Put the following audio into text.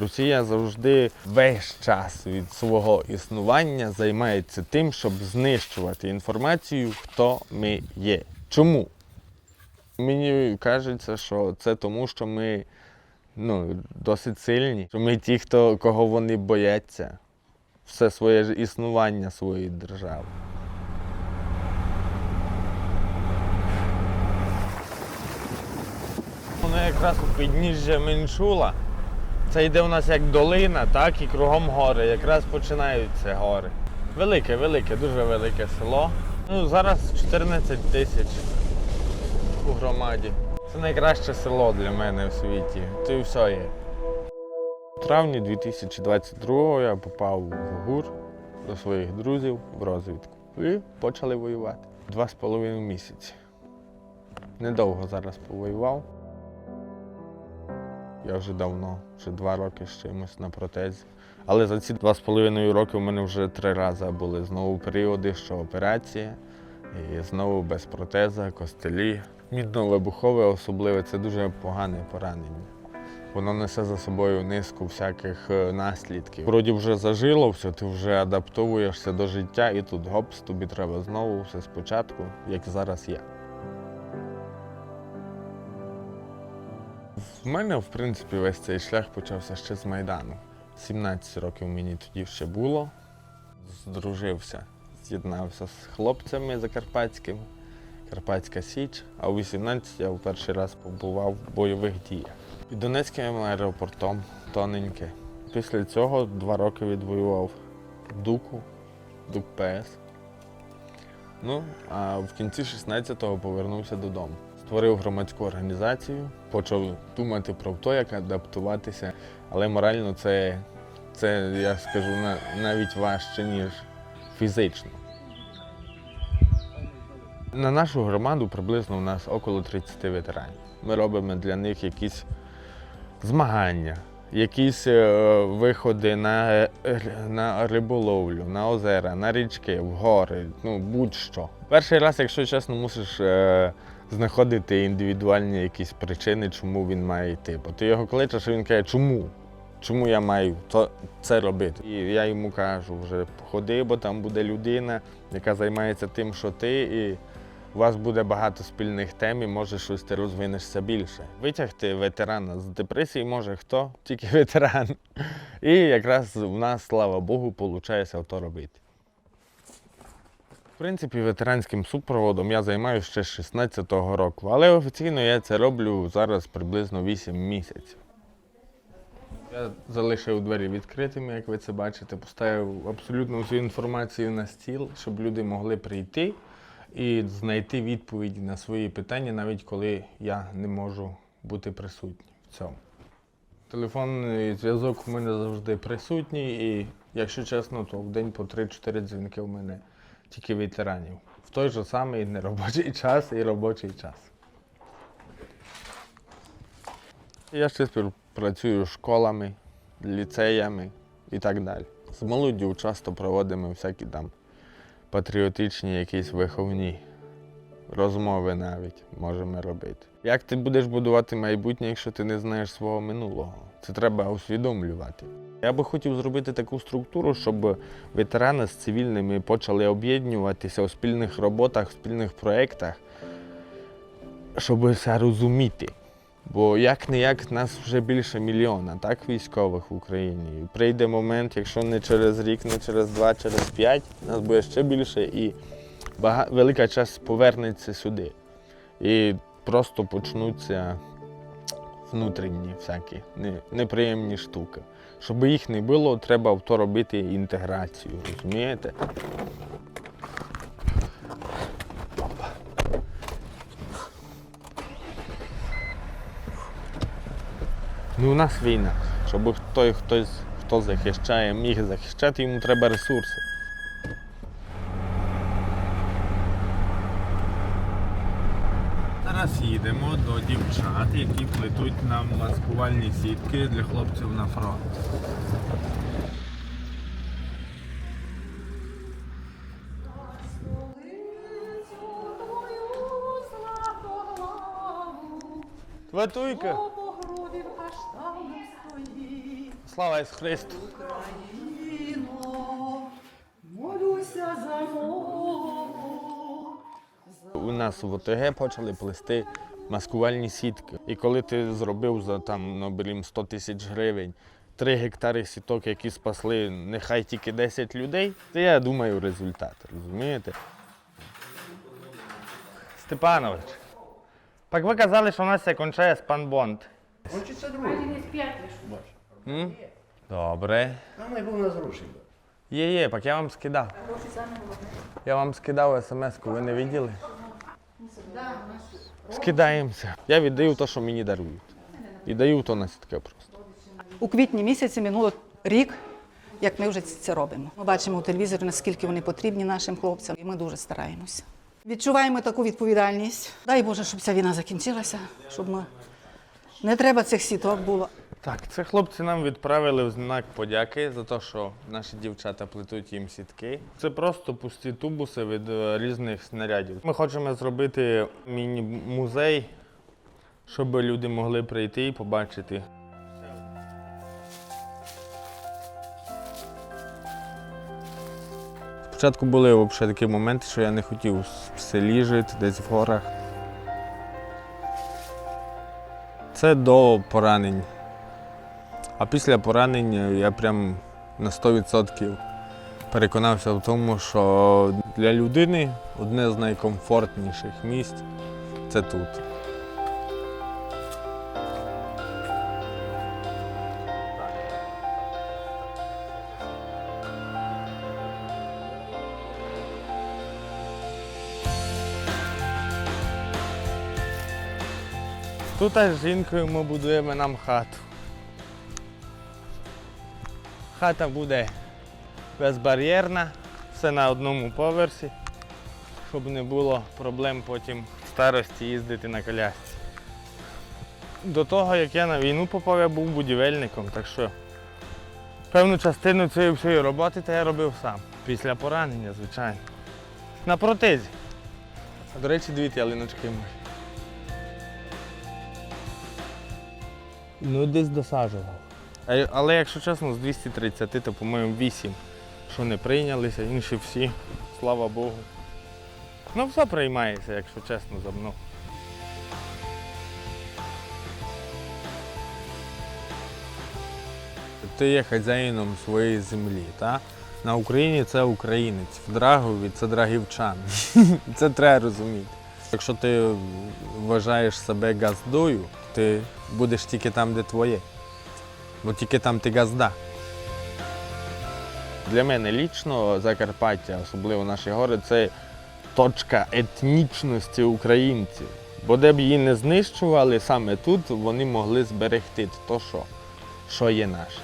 Росія завжди весь час від свого існування займається тим, щоб знищувати інформацію, хто ми є. Чому? Мені кажеться, що це тому, що ми ну, досить сильні, що ми ті, хто, кого вони бояться, все своє ж існування своєї держави. Воно якраз у підніжжя Меншула. Це йде у нас як долина, так, і кругом гори. Якраз починаються гори. Велике, велике, дуже велике село. Ну, зараз 14 тисяч у громаді. Це найкраще село для мене в світі. Це і все є. У травні 2022-го я попав в ГУР до своїх друзів в розвідку. І почали воювати. Два з половиною місяці. Недовго зараз повоював. Я вже давно, вже два роки з чимось на протезі. Але за ці два з половиною роки в мене вже три рази були знову періоди, що операція, і знову без протеза, костелі. Мідно-вибухове особливе це дуже погане поранення. Воно несе за собою низку всяких е, наслідків. Вроді вже зажило все, ти вже адаптовуєшся до життя, і тут гопс, тобі треба знову все спочатку, як зараз я. В мене, в принципі, весь цей шлях почався ще з Майдану. 17 років мені тоді ще було. Здружився, з'єднався з хлопцями закарпатськими, Карпатська Січ, а у 18 я в перший раз побував в бойових діях. Під Донецьким аеропортом тоненьке. Після цього два роки відвоював Дуку, Дук ПС. Ну, а в кінці 16-го повернувся додому. Створив громадську організацію, почав думати про те, як адаптуватися. Але морально це, це я скажу, навіть важче, ніж фізично. На нашу громаду приблизно у нас около 30 ветеранів. Ми робимо для них якісь змагання, якісь е, виходи на, на риболовлю, на озера, на річки, в гори, ну будь-що. Перший раз, якщо чесно, мусиш е, знаходити індивідуальні якісь причини, чому він має йти. Бо ти його кличеш, він каже, чому? Чому я маю це робити? І я йому кажу, вже ходи, бо там буде людина, яка займається тим, що ти, і у вас буде багато спільних тем, і може щось ти розвинешся більше. Витягти ветерана з депресії може хто? Тільки ветеран. І якраз в нас, слава Богу, виходить то робити. В принципі, ветеранським супроводом я займаюся ще з 16-го року, але офіційно я це роблю зараз приблизно 8 місяців. Я залишив двері відкритими, як ви це бачите, поставив абсолютно всю інформацію на стіл, щоб люди могли прийти і знайти відповіді на свої питання, навіть коли я не можу бути присутній в цьому. Телефонний зв'язок у мене завжди присутній, і якщо чесно, то в день по 3-4 дзвінки у мене тільки ветеранів. В той же самий неробочий час і робочий час. Я ще співпрацюю з школами, ліцеями і так далі. З молоддю часто проводимо всякі там патріотичні якісь виховні розмови навіть можемо робити. Як ти будеш будувати майбутнє, якщо ти не знаєш свого минулого? Це треба усвідомлювати. Я би хотів зробити таку структуру, щоб ветерани з цивільними почали об'єднуватися у спільних роботах, у спільних проєктах, щоб все розуміти. Бо як не як нас вже більше мільйона, так, військових в Україні. І прийде момент, якщо не через рік, не через два, через п'ять, нас буде ще більше, і бага... велика частина повернеться сюди. І просто почнуться внутрішні всякі неприємні штуки. Щоб їх не було, треба то робити інтеграцію, розумієте? Ну, у нас війна. Щоб той, хтось, хто захищає, міг захищати, йому треба ресурси. Зараз їдемо до дівчат, які плетуть нам маскувальні сітки для хлопців на фронт. Тватуйка! Слава Ісусу Христу! Україно, молюся за мову. У нас в ОТГ почали плести маскувальні сітки. І коли ти зробив за там, ну, берім 100 тисяч гривень, 3 гектари сіток, які спасли нехай тільки 10 людей, то я думаю результат, розумієте? Степанович, так ви казали, що у нас це кончає спанбонд. Кончиться другий. М? Добре. Там був на зрушення. Є, є, так я вам скидав. Я вам скидав смс-ку, ви не виділи? Скидаємося. Я віддаю те, що мені дарують. І даю то на сітке просто. У квітні місяці минуло рік, як ми вже це робимо. Ми бачимо у телевізорі, наскільки вони потрібні нашим хлопцям, і ми дуже стараємося. Відчуваємо таку відповідальність. Дай Боже, щоб ця війна закінчилася, щоб ми не треба цих сіток було. Так, це хлопці нам відправили в знак подяки за те, що наші дівчата плетуть їм сітки. Це просто пусті тубуси від е, різних снарядів. Ми хочемо зробити міні-музей, щоб люди могли прийти і побачити. Спочатку були взагалі такі моменти, що я не хотів в селі жити, десь в горах. Це до поранень. А після поранення я прям на 100% переконався в тому, що для людини одне з найкомфортніших місць це тут. Тут з жінкою ми будуємо нам хату. Хата буде безбар'єрна, все на одному поверсі, щоб не було проблем потім в старості їздити на колясці. До того, як я на війну попав, я був будівельником, так що певну частину цієї всієї роботи я робив сам. Після поранення, звичайно. На протезі. До речі, дві ялиночки мої. Ну, десь досаджував. Але якщо чесно, з 230, то, по-моєму, 8, що не прийнялися, інші всі, слава Богу. Ну, все приймається, якщо чесно, за мною. Ти є хазяїном своєї землі, так? На Україні це українець, в Драгові це драгівчан. Це треба розуміти. Якщо ти вважаєш себе газдою, ти будеш тільки там, де твоє. Бо тільки там ти газда. Для мене лічно Закарпаття, особливо наші гори, це точка етнічності українців. Бо де б її не знищували, саме тут вони могли зберегти те, що, що є наше.